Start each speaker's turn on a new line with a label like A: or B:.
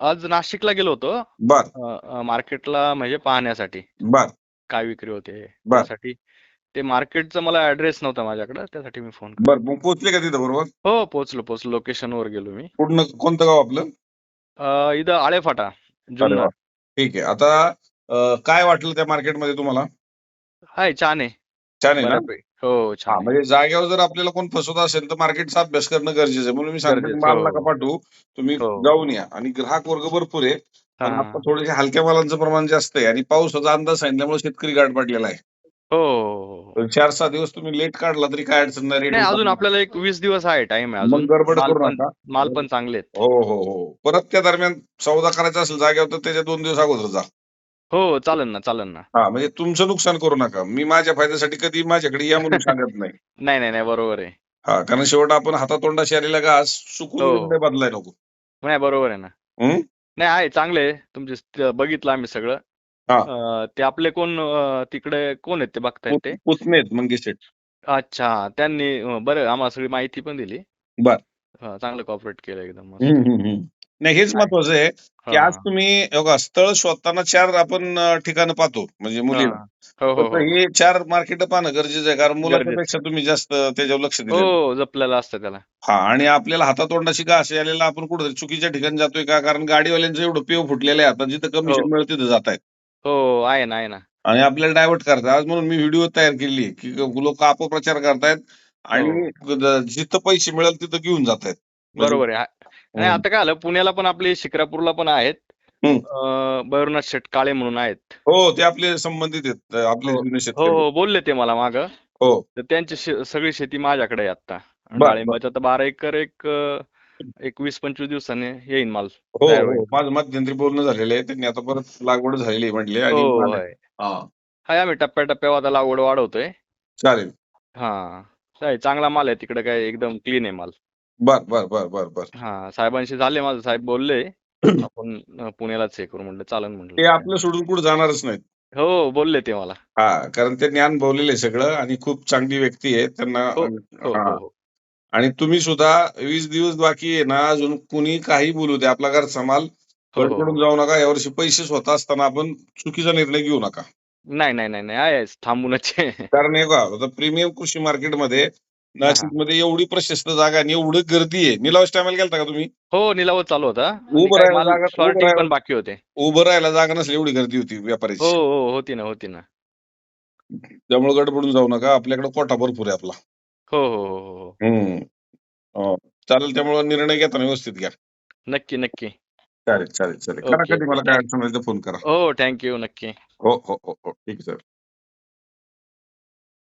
A: आज नाशिकला गेलो होतो.
B: बर.
A: अ, मार्केटला म्हणजे पाहण्यासाठी.
B: बर.
A: काय विक्री होते
B: बर.
A: त्यासाठी. ते मार्केटचा मला ऍड्रेस नव्हता माझ्याकडे त्यासाठी मी फोन
B: बर मग पोहोचले का तिथं बरोबर?
A: हो पोहोचलो पोहोचलो. लोकेशनवर गेलो मी.
B: पूर्ण कोणतं गाव आपलं?
A: अ, इथं आळेफाटा जुन्नर.
B: ठीक आहे. आता अं, काय वाटलं त्या मार्केटमध्ये तुम्हाला?
A: हाय छान आहे
B: छान आहे ना?
A: बऱ्यापैकी. हो
B: हा
A: छान आहे.
B: म्हणजे जागेवर जर आपल्याला कोण फसवत असेल तर मार्केटचा अभ्यास करणं गरजेचं आहे. म्हणून मी सांगतो की
A: गरजेचं,
B: माल
A: हो.
B: नका पाठवू. तुम्ही
A: हो.
B: जाऊन या. आणि ग्राहक वर्ग भरपूर आहे पण. आता थोडेसे हलक्या मालांचं प्रमाण जास्त आहे. आणि पावसाचा अंदाज सांगितल्यामुळे शेतकरी गाठ पडलेला आहे.
A: हो हो, हो.
B: तर चार सहा दिवस तुम्ही लेट काढला तरी काय अडचण नाही
A: नाही अजून आपल्याला एक वीस दिवस आहे टाइम आहे
B: मग
A: अजून
B: गडबड
A: माल
B: करू
A: पण
B: नका.
A: माल पण चांगले आहेत.
B: हो हो हो. परत त्या दरम्यान सौदा करायचा असेल जागेवर तर त्याच्या दोन दिवस अगोदर जा.
A: हो चालेल ना चालेल ना.
B: हा म्हणजे तुमचं नुकसान करू नका. मी माझ्या फायद्यासाठी कधी माझ्याकडे या म्हणून सांगत नाही.
A: नाही नाही नाही बरोबर आहे.
B: हा कारण शेवट आपण हातातोंडाशी आलेला घास चुकून
A: हो.
B: बदलाय नको.
A: नाही बरोबर आहे ना? नाही आहे चांगले आहे. तुमचे बघितलं आम्ही सगळं.
B: हा.
A: अं, ते आपले कोण अं, तिकडे कोण आहेत ते बघतायत ते?
B: पुत- पुतणे आहेत मंगेश शेठ.
A: अच्छा त्यांनी अं, बरं आम्हाला सगळी माहिती पण दिली.
B: बर.
A: हा, चांगलं कॉपरेट केलं एकदम मस्त.
B: नाही हेच महत्वाचं आहे की
A: हा,
B: आज तुम्ही हे बघा, स्थळ शोधताना चार आपण अं, ठिकाणं पाहतो म्हणजे मुलीला
A: हा. हो हो हो.
B: हे चार मार्केट पाहणं गरजेचं आहे कारण मुलाच्या
A: गरजेचं.
B: पेक्षा तुम्ही जास्त त्याच्यावर लक्ष दिलं.
A: हो जपलेलं असतं त्याला.
B: हा आणि आपल्याला हातातोंडाशी का असे आलेला आपण कुठेतरी चुकीच्या ठिकाणी जातोय का? कारण गाडीवाल्यांचं एवढं पेव फुटलेलं आहे आता जिथं कमिशन. मिळत तिथं जात आहेत
A: हो आहे ना आहे ना.
B: आणि आपल्याला डायव्हर्ट करतात. आज म्हणून मी व्हिडिओ तयार केली की लोक अपप्रचार करतायत आणि जिथं पैसे मिळेल तिथं घेऊन जात आहेत
A: बरोबर आहे. नाही आता काय आलं पुण्याला पण आपले शिक्रापूरला पण आहेत. भैरवनाथ शेट काळे म्हणून आहेत.
B: हो ते आपले संबंधित आहेत आपले
A: हो.
B: जुने
A: हो
B: शेतकरी.
A: हो बोलले ते मला माग.
B: हो.
A: तर त्यांची शे- सगळी शेती माझ्याकडे आहे आता
B: बर.
A: डाळिंबाचं तर बारा एकर एक अं, एक वीस पंचवीस दिवसाने येईन माल
B: हो
A: तयार
B: हो. माझं मध्यंतरी बोलणं झालेलं आहे. त्यांनी आता परत लागवड झालेली आहे म्हटले आणि
A: हो
B: माल-
A: होय.
B: हा.
A: हाय आम्ही टप्प्याटप्प्यावर आता लागवड वाढवतोय.
B: चालेल.
A: हा. काय चांगला माल आहे तिकडे काय एकदम क्लीन आहे माल.
B: बर बर बर बर बर.
A: हा साहेबांशी झाले माझं साहेब बोलले. आपण अं, पुण्यालाच हे करू म्हणलं चालन
B: ते
A: म्हणलं
B: आपलं सोडून कुठे जाणारच नाहीत.
A: हो बोलले ते मला.
B: हा कारण त्यांनी अनुभवलेलं आहे सगळं आणि खूप चांगली व्यक्ती आहे त्यांना
A: हो, हो
B: हा.
A: हो हो.
B: आणि तुम्ही सुद्धा वीस दिवस बाकी आहे ना अजून कुणी काही बोलू दे आपला घरचा माल
A: हो, हो,
B: कडकडून जाऊ नका यावर्षी पैसे स्वतः असताना आपण चुकीचा निर्णय घेऊ नका.
A: नाही नाही नाही नाही आहे थांबूनच आहे.
B: कारण हे आता प्रीमियम कृषी मार्केटमध्ये नाशिकमध्ये एवढी प्रशस्त जागा आणि एवढी गर्दी आहे. निलाव टायमाला गेलता का तुम्ही?
A: हो निलावच चालू होता.
B: उभं राहायला जागा-
A: पण बाकी होते.
B: उभं राहायला जागा नसली एवढी गर्दी होती
A: हो
B: व्यापाऱ्याची
A: हो होती ना होती ना.
B: त्यामुळे गडबडून जाऊ नका. आपल्याकडे कोटा भरपूर आहे आपला.
A: हो हो हो हो हो.
B: हम्म. हो. चालेल त्यामुळे निर्णय घेताना व्यवस्थित घ्या.
A: नक्की नक्की.
B: चालेल चालेल चालेल. करा
A: ओके,
B: कधी मला. काय अडचण आली तर फोन करा.
A: हो थँक्यू नक्की.
B: हो हो हो हो. ठीक आहे सर.